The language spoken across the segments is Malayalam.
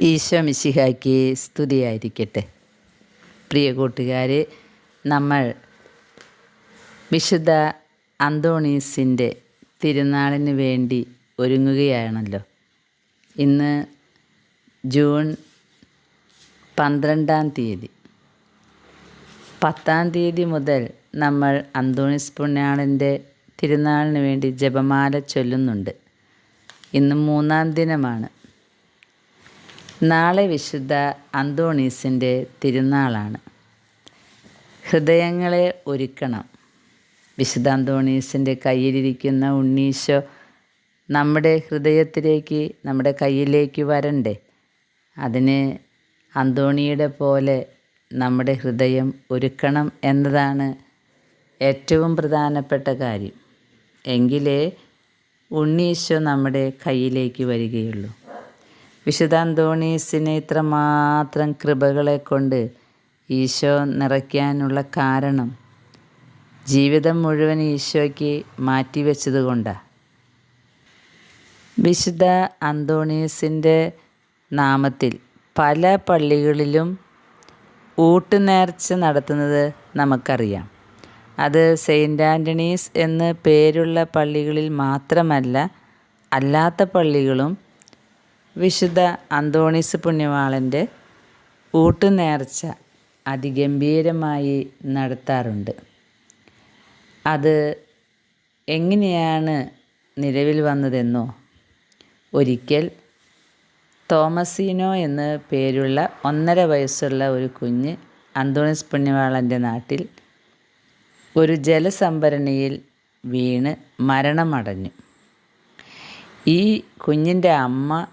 ഈശോ മിശിഹായ്ക്ക് സ്തുതിയായിരിക്കട്ടെ. പ്രിയ കൂട്ടുകാരെ നമ്മൾ വിശുദ്ധ അന്തോണീസിന്റെ തിരുനാളിന് വേണ്ടി ഒരുങ്ങുകയാണല്ലോ. ഇന്ന് ജൂൺ പന്ത്രണ്ടാം തീയതി. പത്താം തീയതി മുതൽ നമ്മൾ അന്തോണീസ് പുണ്യാളിന്റെ തിരുനാളിന് വേണ്ടി ജപമാല ചൊല്ലുന്നുണ്ട്. ഇന്ന് മൂന്നാം ദിനമാണ്. നാളെ വിശുദ്ധ അന്തോണീസിന്റെ തിരുനാളാണ്. ഹൃദയങ്ങളെ ഒരുക്കണം. വിശുദ്ധ അന്തോണീസിന്റെ കയ്യിലിരിക്കുന്ന ഉണ്ണീശോ നമ്മുടെ ഹൃദയത്തിലേക്ക് നമ്മുടെ കയ്യിലേക്ക് വരണ്ടേ? അതിന് അന്തോണിയുടെ പോലെ നമ്മുടെ ഹൃദയം ഒരുക്കണം എന്നതാണ് ഏറ്റവും പ്രധാനപ്പെട്ട കാര്യം. എങ്കിലേ ഉണ്ണീശോ നമ്മുടെ കയ്യിലേക്ക് വരികയുള്ളൂ. വിശുദ്ധ അന്തോണീസിനെ ഇത്രമാത്രം കൃപകളെ കൊണ്ട് ഈശോ നിറയ്ക്കാനുള്ള കാരണം ജീവിതം മുഴുവൻ ഈശോയ്ക്ക് മാറ്റിവെച്ചതുകൊണ്ടാണ് വിശുദ്ധ അന്തോണീസിന്റെ നാമത്തിൽ പല പള്ളികളിലും ഊട്ടുനേർച്ച നടത്തുന്നത് നമുക്കറിയാം. അത് സെയിന്റ് ആന്റണീസ് എന്ന് പേരുള്ള പള്ളികളിൽ മാത്രമല്ല അല്ലാത്ത പള്ളികളും വിശുദ്ധ അന്തോണീസ് പുണ്യവാളന്റെ ഊട്ടുനേർച്ച അതിഗംഭീരമായി നടത്താറുണ്ട്. അത് എങ്ങനെയാണ് നിലവിൽ വന്നതെന്നോ? ഒരിക്കൽ തോമസീനോ എന്ന് പേരുള്ള ഒന്നര വയസ്സുള്ള ഒരു കുഞ്ഞ് അന്തോണിസ് പുണ്യവാളന്റെ നാട്ടിൽ ഒരു ജലസംഭരണിയിൽ വീണ് മരണമടഞ്ഞു. ഈ കുഞ്ഞിന്റെ അമ്മ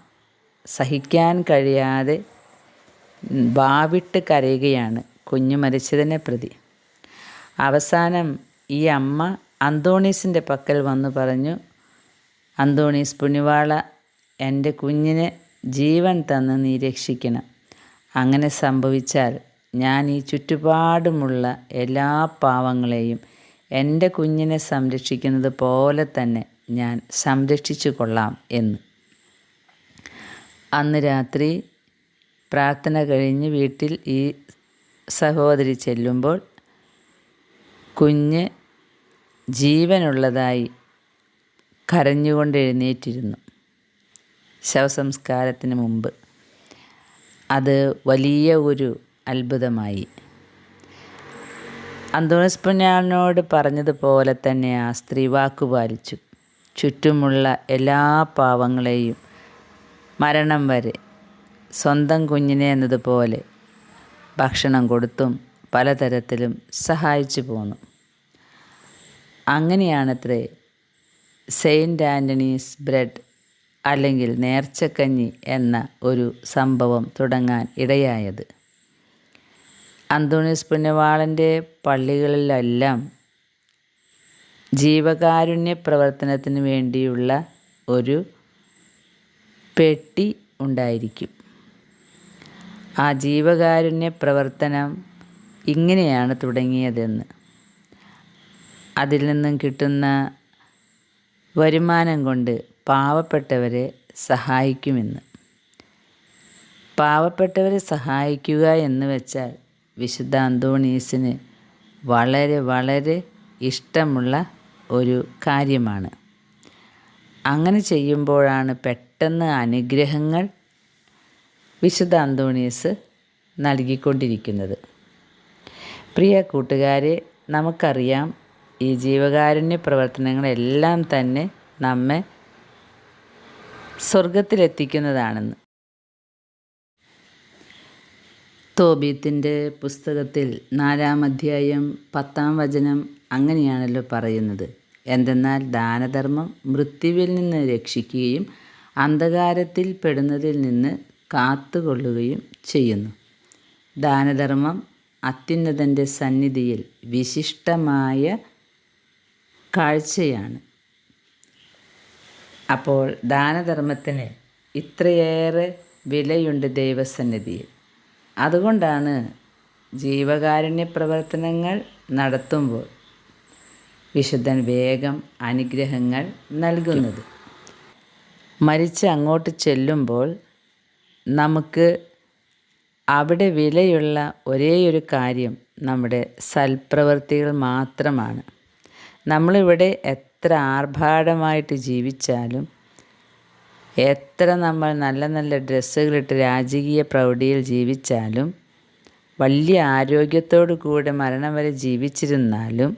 സഹിക്കാൻ കഴിയാതെ വാവിട്ട് കരയുകയാണ് കുഞ്ഞു മരിച്ചതിനെ പ്രതി. അവസാനം ഈ അമ്മ അന്തോണീസിന്റെ പക്കൽ വന്നു പറഞ്ഞു അന്തോണീസ് പുണിവാള എന്റെ കുഞ്ഞിനെ ജീവൻ തന്ന് നീ രക്ഷിക്കണം. അങ്ങനെ സംഭവിച്ചാൽ ഞാൻ ഈ ചുറ്റുപാടുമുള്ള എല്ലാ പാവങ്ങളെയും എന്റെ കുഞ്ഞിനെ സംരക്ഷിക്കുന്നത് പോലെ തന്നെ ഞാൻ സംരക്ഷിച്ചു കൊള്ളാം എന്ന്. അന്ന് രാത്രി പ്രാർത്ഥന കഴിഞ്ഞ് വീട്ടിൽ ഈ സഹോദരി ചെല്ലുമ്പോൾ കുഞ്ഞ് ജീവനുള്ളതായി കരഞ്ഞുകൊണ്ട് എഴുന്നേറ്റിരുന്നു ശവസംസ്കാരത്തിന് മുമ്പ്. അത് വലിയ ഒരു അത്ഭുതമായി. അന്തോണിസ് പുണ്യാളിനോട് പറഞ്ഞതുപോലെ തന്നെ ആ സ്ത്രീ വാക്കുപാലിച്ചു. ചുറ്റുമുള്ള എല്ലാ പാവങ്ങളെയും മരണം വരെ. സ്വന്തം കുഞ്ഞിനെ എന്നതുപോലെ ഭക്ഷണം കൊടുത്തും പലതരത്തിലും സഹായിച്ചു പോന്നു. അങ്ങനെയാണത്രേ സെയിന്റ് ആന്റണീസ് ബ്രെഡ് അല്ലെങ്കിൽ നേർച്ചക്കഞ്ഞി എന്ന ഒരു സംഭവം തുടങ്ങാൻ ഇടയായത്. അന്തോണീസ് പുണ്യവാളന്റെ പള്ളികളിലെല്ലാം ജീവകാരുണ്യ പ്രവർത്തനത്തിന് വേണ്ടിയുള്ള ഒരു പെട്ടി ഉണ്ടായിരിക്കും. ആ ജീവകാരുണ്യ പ്രവർത്തനം ഇങ്ങനെയാണ് തുടങ്ങിയതെന്ന്. അതിൽ നിന്നും കിട്ടുന്ന വരുമാനം കൊണ്ട് പാവപ്പെട്ടവരെ സഹായിക്കുമെന്ന്. പാവപ്പെട്ടവരെ സഹായിക്കുക എന്ന് വെച്ചാൽ വിശുദ്ധ അന്തോണീസിന് വളരെ വളരെ ഇഷ്ടമുള്ള ഒരു കാര്യമാണ്. അങ്ങനെ ചെയ്യുമ്പോഴാണ് പെട്ടെന്ന് അനുഗ്രഹങ്ങൾ വിശുദ്ധ അന്തോണീസ് നൽകിക്കൊണ്ടിരിക്കുന്നത്. പ്രിയ കൂട്ടുകാരെ നമുക്കറിയാം ഈ ജീവകാരുണ്യ പ്രവർത്തനങ്ങളെല്ലാം തന്നെ നമ്മെ സ്വർഗത്തിലെത്തിക്കുന്നതാണെന്ന് തോബീത്തിന്റെ പുസ്തകത്തിൽ നാലാം അധ്യായം പത്താം വചനം അങ്ങനെയാണല്ലോ പറയുന്നത്. എന്തെന്നാൽ ദാനധർമ്മം മൃത്യുവിൽ നിന്ന് രക്ഷിക്കുകയും അന്ധകാരത്തിൽ പെടുന്നതിൽ നിന്ന് കാത്തുകൊള്ളുകയും ചെയ്യുന്നു. ദാനധർമ്മം അത്യുന്നതന്റെ സന്നിധിയിൽ വിശിഷ്ടമായ കാഴ്ചയാണ്. അപ്പോൾ ദാനധർമ്മത്തിന് ഇത്രയേറെ വിലയുണ്ട് ദൈവസന്നിധിയിൽ. അതുകൊണ്ടാണ് ജീവകാരുണ്യ പ്രവർത്തനങ്ങൾ നടത്തുമ്പോൾ വിശുദ്ധൻ വേഗം അനുഗ്രഹങ്ങൾ നൽകുന്നത്. മരിച്ച് അങ്ങോട്ട് ചെല്ലുമ്പോൾ നമുക്ക് അവിടെ വിലയുള്ള ഒരേയൊരു കാര്യം നമ്മുടെ സൽപ്രവൃത്തികൾ മാത്രമാണ്. നമ്മളിവിടെ എത്ര ആർഭാടമായിട്ട് ജീവിച്ചാലും എത്ര നമ്മൾ നല്ല നല്ല ഡ്രസ്സുകളിട്ട് രാജകീയ പ്രൗഢിയിൽ ജീവിച്ചാലും വലിയ ആരോഗ്യത്തോടു കൂടെ മരണം വരെ ജീവിച്ചിരുന്നാലും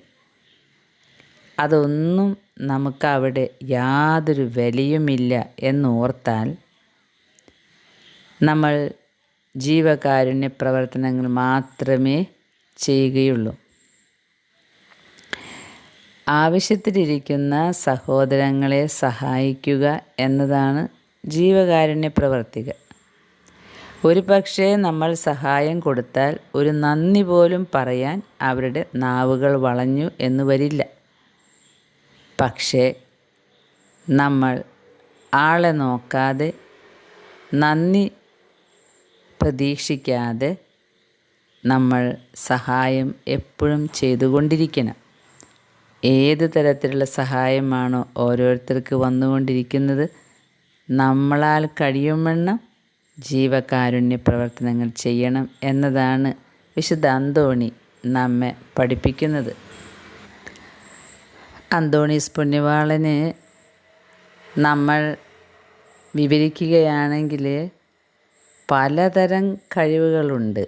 അതൊന്നും നമുക്കവിടെ യാതൊരു വിലയുമില്ല എന്നോർത്താൽ നമ്മൾ ജീവകാരുണ്യ പ്രവർത്തനങ്ങൾ മാത്രമേ ചെയ്യുകയുള്ളൂ. ആവശ്യത്തിലിരിക്കുന്ന സഹോദരങ്ങളെ സഹായിക്കുക എന്നതാണ് ജീവകാരുണ്യ പ്രവർത്തികൾ. ഒരു പക്ഷേ നമ്മൾ സഹായം കൊടുത്താൽ ഒരു നന്ദി പോലും പറയാൻ അവരുടെ നാവുകൾ വളഞ്ഞു എന്ന് വരില്ല. പക്ഷേ നമ്മൾ ആളെ നോക്കാതെ നന്ദി പ്രതീക്ഷിക്കാതെ നമ്മൾ സഹായം എപ്പോഴും ചെയ്തുകൊണ്ടിരിക്കണം. ഏത് തരത്തിലുള്ള സഹായമാണോ ഓരോരുത്തർക്ക് വന്നുകൊണ്ടിരിക്കുന്നത് നമ്മളാൽ കഴിയുമെണ്ണം ജീവകാരുണ്യ പ്രവർത്തനങ്ങൾ ചെയ്യണം എന്നതാണ് വിശുദ്ധ അന്തോണി നമ്മെ പഠിപ്പിക്കുന്നത്. അന്തോണീസ് പുണ്യവാളന് നമ്മൾ വിവരിക്കുകയാണെങ്കിൽ പലതരം കഴിവുകളുണ്ട്.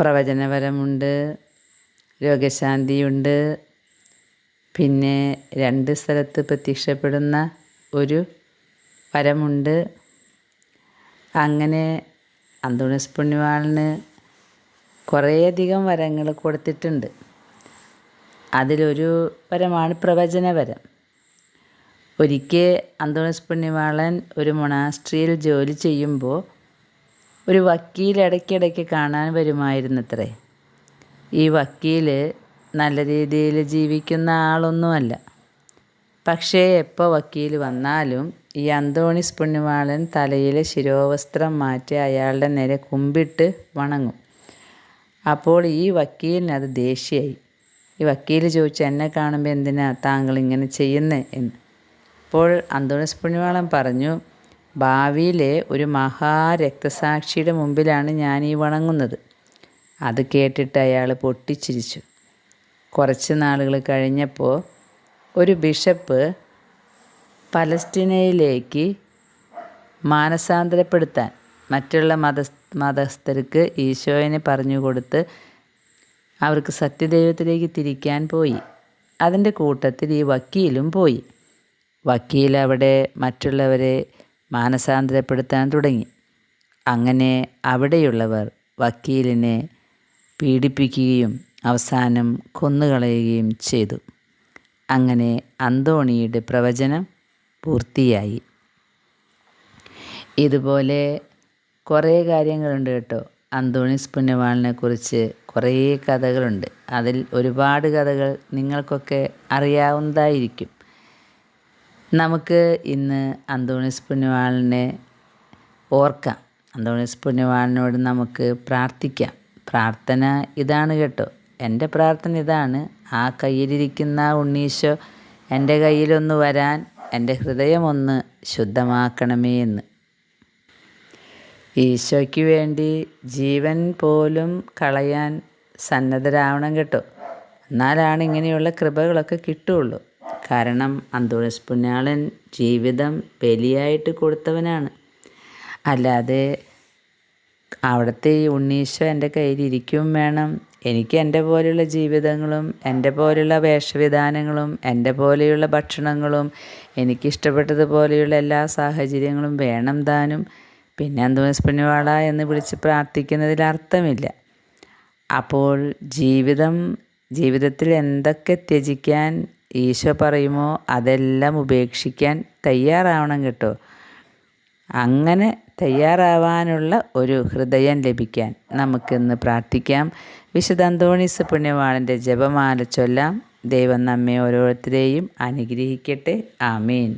പ്രവചനപരമുണ്ട് രോഗശാന്തിയുണ്ട്. പിന്നെ രണ്ട് സ്ഥലത്ത് പ്രത്യക്ഷപ്പെടുന്ന ഒരു വരമുണ്ട്. അങ്ങനെ അന്തോണീസ് പുണ്യവാളിന് കുറേയധികം വരങ്ങൾ കൊടുത്തിട്ടുണ്ട്. അതിലൊരു പരമാണ് പ്രവചനപരം. ഒരിക്കൽ അന്തോണിസ് പുണ്യവാളൻ ഒരു മൊണാസ്ട്രിയിൽ ജോലി ചെയ്യുമ്പോൾ ഒരു വക്കീൽ ഇടയ്ക്കിടയ്ക്ക് കാണാൻ വരുമായിരുന്നത്രേ. ഈ വക്കീൽ നല്ല രീതിയിൽ ജീവിക്കുന്ന ആളൊന്നുമല്ല. പക്ഷേ എപ്പോൾ വക്കീൽ വന്നാലും ഈ അന്തോണിസ് പുണ്യവാളൻ തലയിലെ ശിരോവസ്ത്രം മാറ്റി അയാളുടെ നേരെ കുമ്പിട്ട് വണങ്ങും. അപ്പോൾ ഈ വക്കീലിനത് ദേഷ്യമായി. ഈ വക്കീൽ ചോദിച്ചു എന്നെ കാണുമ്പോൾ എന്തിനാ താങ്കൾ ഇങ്ങനെ ചെയ്യുന്നേ? എന്ന്. അപ്പോൾ അന്തോണിസ് പുണ്യവാളൻ പറഞ്ഞു ഭാവിയിലെ ഒരു മഹാരക്തസാക്ഷിയുടെ മുമ്പിലാണ് ഞാൻ ഈ വണങ്ങുന്നത്. അത് കേട്ടിട്ട് അയാൾ പൊട്ടിച്ചിരിച്ചു. കുറച്ച് നാളുകൾ കഴിഞ്ഞപ്പോൾ ഒരു ബിഷപ്പ് പലസ്തീനയിലേക്ക് മാനസാന്തരപ്പെടുത്താൻ മറ്റുള്ള മത മതസ്ഥർക്ക് ഈശോയിനെ പറഞ്ഞു കൊടുത്ത് അവർക്ക് സത്യദൈവത്തിലേക്ക് തിരിക്കാൻ പോയി. അതിന്റെ കൂട്ടത്തിൽ ഈ വക്കീലും പോയി. വക്കീൽ അവിടെ മറ്റുള്ളവരെ മാനസാന്തരപ്പെടുത്താൻ തുടങ്ങി. അങ്ങനെ അവിടെയുള്ളവർ വക്കീലിനെ പീഡിപ്പിക്കുകയും അവസാനം കൊന്നുകളയുകയും ചെയ്തു. അങ്ങനെ അന്തോണിയുടെ പ്രവചനം പൂർത്തിയായി. ഇതുപോലെ കുറേ കാര്യങ്ങളുണ്ട് കേട്ടോ. അന്തോണിസ് പുണ്യവാളിനെ കുറിച്ച് കുറേ കഥകളുണ്ട്. അതിൽ ഒരുപാട് കഥകൾ നിങ്ങൾക്കൊക്കെ അറിയാവുന്നതായിരിക്കും. നമുക്ക് ഇന്ന് അന്തോണിസ് പുണ്യവാളിനെ ഓർക്കാം. അന്തോണിസ് പുണ്യവാളിനോട് നമുക്ക് പ്രാർത്ഥിക്കാം. പ്രാർത്ഥന ഇതാണ് കേട്ടോ. എന്റെ പ്രാർത്ഥന ഇതാണ്. ആ കയ്യിലിരിക്കുന്ന ഉണ്ണീശോ എന്റെ കയ്യിലൊന്ന് വരാൻ എന്റെ ഹൃദയമൊന്ന് ശുദ്ധമാക്കണമേ എന്ന്. ഈശോയ്ക്ക് വേണ്ടി ജീവൻ പോലും കളയാൻ സന്നദ്ധരാവണം കേട്ടോ. എന്നാലാണ് ഇങ്ങനെയുള്ള കൃപകളൊക്കെ കിട്ടുകയുള്ളൂ. കാരണം അന്തോണിസ് പുണ്യാളൻ ജീവിതം ബലിയായിട്ട് കൊടുത്തവനാണ്. അല്ലാതെ അവിടുത്തെ ഈ ഉണ്ണീശോ എന്റെ കയ്യിലിരിക്കും വേണം. എനിക്ക് എന്റെ പോലെയുള്ള ജീവിതങ്ങളും എന്റെ പോലെയുള്ള വേഷവിധാനങ്ങളും എന്റെ പോലെയുള്ള ഭക്ഷണങ്ങളും എനിക്കിഷ്ടപ്പെട്ടതുപോലെയുള്ള എല്ലാ സാഹചര്യങ്ങളും വേണം താനും. പിന്നെ അന്തോണിസ് പുണ്യവാള എന്ന് വിളിച്ച് പ്രാർത്ഥിക്കുന്നതിൽ അർത്ഥമില്ല. അപ്പോൾ ജീവിതം ജീവിതത്തിൽ എന്തൊക്കെ ത്യജിക്കാൻ ഈശോ പറയുമോ അതെല്ലാം ഉപേക്ഷിക്കാൻ തയ്യാറാവണം കേട്ടോ. അങ്ങനെ തയ്യാറാവാനുള്ള ഒരു ഹൃദയം ലഭിക്കാൻ നമുക്കിന്ന് പ്രാർത്ഥിക്കാം. വിശുദ്ധ അന്തോണീസ് പുണ്യവാളന്റെ ജപമാല ചൊല്ലാം ദൈവം നമ്മെ ഓരോരുത്തരെയും അനുഗ്രഹിക്കട്ടെ. ആമീൻ.